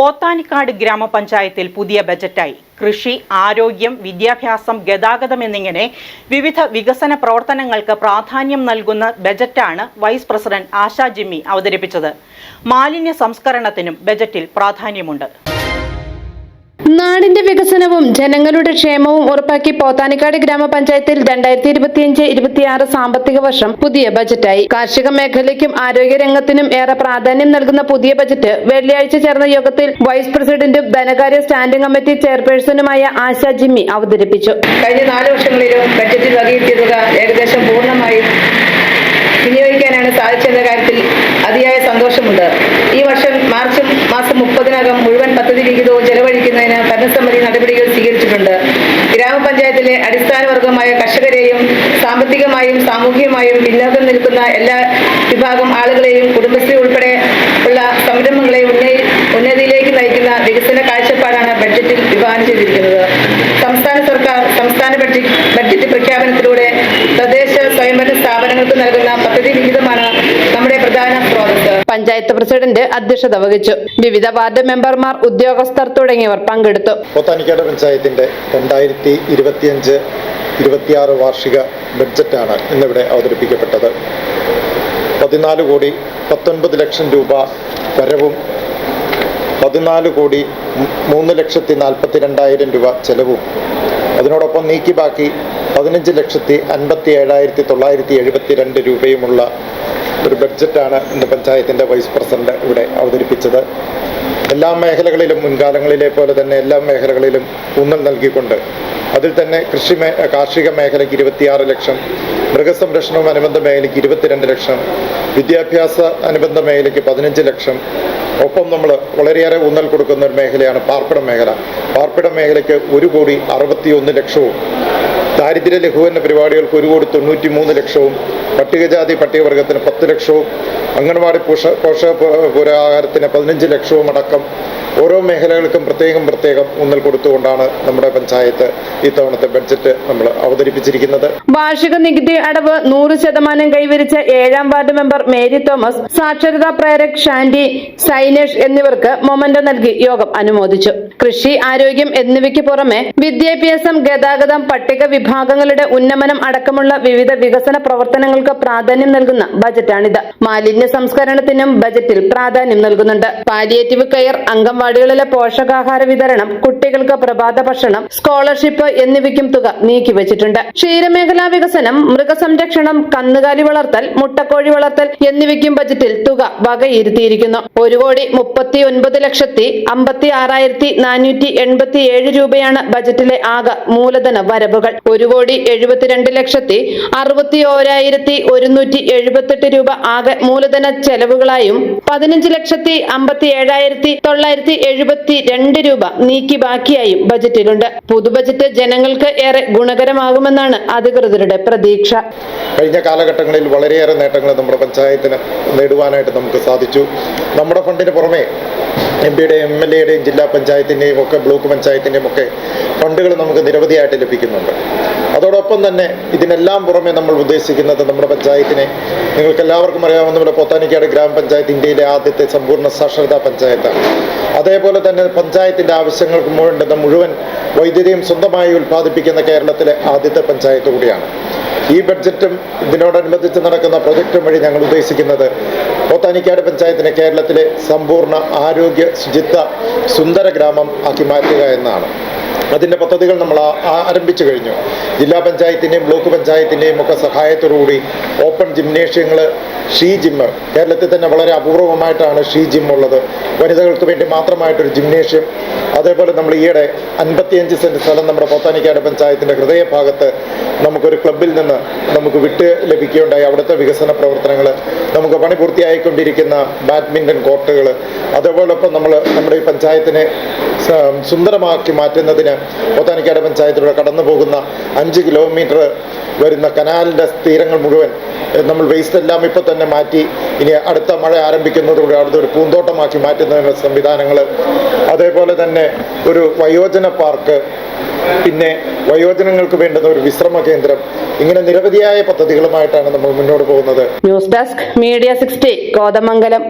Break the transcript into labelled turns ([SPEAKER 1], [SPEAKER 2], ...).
[SPEAKER 1] പോത്താനിക്കാട് ഗ്രാമപഞ്ചായത്തിൽ പുതിയ ബജറ്റായി. കൃഷി ആരോഗ്യം വിദ്യാഭ്യാസം ഗതാഗതം എന്നിങ്ങനെ വിവിധ വികസന പ്രവർത്തനങ്ങൾക്ക് പ്രാധാന്യം നൽകുന്ന ബജറ്റാണ് വൈസ് പ്രസിഡന്റ് ആശാ ജിമ്മി അവതരിപ്പിച്ചത്. മാലിന്യ സംസ്കരണത്തിനും ബജറ്റിൽ പ്രാധാന്യമുണ്ട്.
[SPEAKER 2] നാടിന്റെ വികസനവും ജനങ്ങളുടെ ക്ഷേമവും ഉറപ്പാക്കി പോത്താനിക്കാട് ഗ്രാമപഞ്ചായത്തിൽ രണ്ടായിരത്തി ഇരുപത്തിയഞ്ച് ഇരുപത്തിയാറ് സാമ്പത്തിക വർഷം പുതിയ ബജറ്റായി. കാർഷിക മേഖലയ്ക്കും ആരോഗ്യ രംഗത്തിനും ഏറെ പ്രാധാന്യം നൽകുന്ന പുതിയ ബജറ്റ് വെള്ളിയാഴ്ച ചേർന്ന യോഗത്തിൽ വൈസ് പ്രസിഡന്റും ധനകാര്യ സ്റ്റാൻഡിംഗ് കമ്മിറ്റി ചെയർപേഴ്സണുമായ ആശ ജിമ്മി അവതരിപ്പിച്ചു.
[SPEAKER 3] കഴിഞ്ഞ നാല് വർഷങ്ങളിലും ബജറ്റിൽ ഏകദേശം പൂർണമായി വിനിയോഗിക്കാനാണ് കാര്യത്തിൽ ഭരണസമിതി നടപടികൾ സ്വീകരിച്ചിട്ടുണ്ട്. ഗ്രാമപഞ്ചായത്തിലെ അടിസ്ഥാന വർഗമായ കർഷകരെയും സാമ്പത്തികമായും സാമൂഹികമായും പിന്നോക്കം നിൽക്കുന്ന എല്ലാ വിഭാഗം ആളുകളെയും കുടുംബശ്രീ ഉൾപ്പെടെ ഉള്ള സംരംഭങ്ങളെ ഉന്നതിയിലേക്ക് നയിക്കുന്ന വികസന കാഴ്ചപ്പാടാണ് ബഡ്ജറ്റിൽ വിഭാവനം ചെയ്തിരിക്കുന്നത്. സംസ്ഥാന സർക്കാർ സംസ്ഥാന ബഡ്ജറ്റ് ബഡ്ജറ്റ് പ്രഖ്യാപനത്തിലൂടെ തദ്ദേശ സ്വയംഭരണ സ്ഥാപനങ്ങൾക്ക് നൽകുന്ന
[SPEAKER 2] പഞ്ചായത്ത് പ്രസിഡന്റ് അധ്യക്ഷത വഹിച്ചു. വിവിധ വാർഡ് മെമ്പർമാർ ഉദ്യോഗസ്ഥർ തുടങ്ങിയവർ പങ്കെടുത്തു.
[SPEAKER 4] പൊത്താനിക്കാട് പഞ്ചായത്തിന്റെ രണ്ടായിരത്തി ഇരുപത്തിയഞ്ച് ഇരുപത്തിയാറ് വാർഷിക ബഡ്ജറ്റാണ് ഇന്നിവിടെ അവതരിപ്പിക്കപ്പെട്ടത്. പതിനാല് കോടി പത്തൊൻപത് ലക്ഷം രൂപ വരവും പതിനാല് കോടി മൂന്ന് ലക്ഷത്തി നാൽപ്പത്തി രണ്ടായിരം രൂപ ചെലവും അതിനോടൊപ്പം നീക്കി ബാക്കി പതിനഞ്ച് ലക്ഷത്തി അൻപത്തി ഏഴായിരത്തി തൊള്ളായിരത്തി എഴുപത്തി രണ്ട് രൂപയുമുള്ള ഒരു ബഡ്ജറ്റാണ് ഇന്ന് പഞ്ചായത്തിന്റെ വൈസ് പ്രസിഡന്റ് ഇവിടെ അവതരിപ്പിച്ചത്. എല്ലാ മേഖലകളിലും മുൻകാലങ്ങളിലെ പോലെ തന്നെ എല്ലാ മേഖലകളിലും ഊന്നൽ നൽകിക്കൊണ്ട് അതിൽ തന്നെ കൃഷി കാർഷിക മേഖലയ്ക്ക് ഇരുപത്തിയാറ് ലക്ഷം മൃഗസംരക്ഷണവും അനുബന്ധ മേഖലയ്ക്ക് ഇരുപത്തിരണ്ട് ലക്ഷം വിദ്യാഭ്യാസ അനുബന്ധ മേഖലയ്ക്ക് പതിനഞ്ച് ലക്ഷം. ഒപ്പം നമ്മൾ വളരെയേറെ ഊന്നൽ കൊടുക്കുന്ന ഒരു മേഖലയാണ് പാർപ്പിട മേഖല. പാർപ്പിട മേഖലയ്ക്ക് ഒരു കോടി അറുപത്തിയൊന്ന് ലക്ഷവും ദാരിദ്ര്യ ലഘൂകരണ പരിപാടികൾക്ക് ഒരു കോടി തൊണ്ണൂറ്റി മൂന്ന് ലക്ഷവും പട്ടികജാതി പട്ടികവർഗത്തിന് പത്ത് ലക്ഷവും അംഗൻവാടി പോഷക പോഷക പുരാഹാരത്തിന് പതിനഞ്ച് ലക്ഷവും അടക്കം ഓരോ മേഖലകൾക്കും പ്രത്യേകം പ്രത്യേകം ഊന്നൽ കൊടുത്തുകൊണ്ടാണ് നമ്മുടെ പഞ്ചായത്ത് ഇത്തവണത്തെ ബഡ്ജറ്റ് നമ്മൾ അവതരിപ്പിച്ചിരിക്കുന്നത്.
[SPEAKER 2] വാർഷിക നികുതി അടവ് നൂറ് ശതമാനം കൈവരിച്ച ഏഴാം വാർഡ് മെമ്പർ മേരി തോമസ് സാക്ഷരതാ പ്രേരക് ഷാൻഡി സൈനേഷ് എന്നിവർക്ക് മൊമന്റോ നൽകി യോഗം അനുമോദിച്ചു. കൃഷി ആരോഗ്യം എന്നിവയ്ക്ക് പുറമെ വിദ്യാഭ്യാസം ഗതാഗതം പട്ടിക വിഭാഗങ്ങളുടെ ഉന്നമനം അടക്കമുള്ള വിവിധ വികസന പ്രവർത്തനങ്ങൾക്ക് പ്രാധാന്യം നൽകുന്ന ബജറ്റാണിത്. മാലിന്യ സംസ്കരണത്തിനും ബജറ്റിൽ പ്രാധാന്യം നൽകുന്നുണ്ട്. പാലിയേറ്റീവ് കെയർ അംഗൻവാടികളിലെ പോഷകാഹാര വിതരണം കുട്ടികൾക്ക് പ്രഭാത ഭക്ഷണം സ്കോളർഷിപ്പ് എന്നിവയ്ക്കും തുക നീക്കിവച്ചിട്ടുണ്ട് ക്ഷീരമേഖലാ വികസനം മൃഗസംരക്ഷണം കന്നുകാലി വളർത്തൽ മുട്ടക്കോഴി വളർത്തൽ എന്നിവയ്ക്കും ബജറ്റിൽ തുക വകയിരുത്തിയിരിക്കുന്നു. ഒരു കോടി മുപ്പത്തി ഒൻപത് ലക്ഷത്തി അമ്പത്തി ആറായിരത്തി നാനൂറ്റി എൺപത്തി ഏഴ് രൂപയാണ് ബജറ്റിലെ ആകെ മൂലധന വരവുകൾ. ഒരു കോടി എഴുപത്തിരണ്ട് ലക്ഷത്തി അറുപത്തി ഓരായിരത്തി ഒരുന്നൂറ്റി എഴുപത്തെട്ട് രൂപ ആകെ മൂലധന ചെലവുകളായും പതിനഞ്ച് ലക്ഷത്തി അമ്പത്തി ഏഴായിരത്തി തൊള്ളായിരത്തി എഴുപത്തി രണ്ട് രൂപ നീക്കി ബാക്കിയായും ബജറ്റിലുണ്ട്. പുതുബജറ്റ് ജനങ്ങൾക്ക് ഏറെ ഗുണകരമാകുമെന്നാണ് അധികൃതരുടെ പ്രതീക്ഷ.
[SPEAKER 4] കഴിഞ്ഞ കാലഘട്ടങ്ങളിൽ വളരെയേറെ നേട്ടങ്ങൾ നമ്മുടെ പഞ്ചായത്തിന് നേടുവാനായിട്ട് നമുക്ക് സാധിച്ചു. നമ്മുടെ ഫണ്ടിന് പുറമെ എം പിയുടെയും എം എൽ എയുടെയും ജില്ലാ പഞ്ചായത്തിന്റെയും ഒക്കെ ബ്ലോക്ക് പഞ്ചായത്തിന്റെയും ഒക്കെ ഫണ്ടുകൾ നമുക്ക് നിരവധിയായിട്ട് ലഭിക്കുന്നുണ്ട്. തന്നെ ഇതിനെല്ലാം പുറമെ നമ്മൾ ഉദ്ദേശിക്കുന്നത് നമ്മുടെ പഞ്ചായത്തിനെ നിങ്ങൾക്ക് എല്ലാവർക്കും അറിയാവുന്ന നമ്മുടെ പോത്താനിക്കാട് ഗ്രാമപഞ്ചായത്ത് ഇന്ത്യയിലെ ആദ്യത്തെ സമ്പൂർണ സാക്ഷരതാ പഞ്ചായത്താണ്. അതേപോലെ തന്നെ പഞ്ചായത്തിന്റെ ആവശ്യങ്ങൾക്ക് വേണ്ടുന്ന മുഴുവൻ വൈദ്യുതിയും സ്വന്തമായി ഉൽപ്പാദിപ്പിക്കുന്ന കേരളത്തിലെ ആദ്യത്തെ പഞ്ചായത്ത് കൂടിയാണ്. ഈ ബഡ്ജറ്റും ഇതിനോടനുബന്ധിച്ച് നടക്കുന്ന പ്രൊജക്റ്റും വഴി ഞങ്ങൾ ഉദ്ദേശിക്കുന്നത് പോത്താനിക്കാട് പഞ്ചായത്തിനെ കേരളത്തിലെ സമ്പൂർണ ആരോഗ്യ ശുചിത്വ സുന്ദര ഗ്രാമം ആക്കി മാറ്റുക എന്നാണ്. അതിന്റെ പദ്ധതികൾ നമ്മൾ ആരംഭിച്ചു കഴിഞ്ഞു. ജില്ലാ പഞ്ചായത്തിന്റെയും ബ്ലോക്ക് പഞ്ചായത്തിന്റെയും ഒക്കെ സഹായത്തോടുകൂടി ഓപ്പൺ ജിംനേഷ്യങ്ങൾ ഷീ ജിമ്മ് കേരളത്തിൽ തന്നെ വളരെ അപൂർവമായിട്ടാണ് ഷീ ജിം ഉള്ളത്. വനിതകൾക്ക് വേണ്ടി മാത്രമായിട്ടൊരു ജിംനേഷ്യം. അതേപോലെ നമ്മൾ ഈയിടെ അൻപത്തിയഞ്ച് സെന്റ് സ്ഥലം നമ്മുടെ പോത്താനിക്കാട് പഞ്ചായത്തിന്റെ ഹൃദയഭാഗത്ത് നമുക്കൊരു ക്ലബിൽ നിന്ന് നമുക്ക് വിട്ട് ലഭിക്കുകയുണ്ടായി. അവിടുത്തെ വികസന പ്രവർത്തനങ്ങൾ. നമുക്ക് പണി പൂർത്തിയായിക്കൊണ്ടിരിക്കുന്ന ബാഡ്മിന്റൺ കോർട്ടുകൾ. അതേപോലൊപ്പം നമ്മൾ നമ്മുടെ ഈ പഞ്ചായത്തിനെ സുന്ദരമാക്കി മാറ്റുന്നതിന് പോത്താനിക്കാട് പഞ്ചായത്തിലൂടെ കടന്നു പോകുന്ന അഞ്ച് കിലോമീറ്റർ വരുന്ന കനാലിന്റെ തീരങ്ങൾ മുഴുവൻ നമ്മൾ വേസ്റ്റ് എല്ലാം ഇപ്പോൾ തന്നെ മാറ്റി ഇനി അടുത്ത മഴ ആരംഭിക്കുന്നതോടുകൂടി അവിടുത്തെ ഒരു പൂന്തോട്ടമാക്കി മാറ്റുന്നതിനുള്ള സംവിധാനങ്ങൾ അതേപോലെ തന്നെ ഒരു വയോജന പാർക്ക് പിന്നെ വയോജനങ്ങൾക്ക് വേണ്ടുന്ന ഒരു വിശ്രമ കേന്ദ്രം ഇങ്ങനെ നിരവധിയായ പദ്ധതികളുമായിട്ടാണ് നമ്മൾ മുന്നോട്ട് പോകുന്നത്.
[SPEAKER 2] News desk media sixty Kothamangalam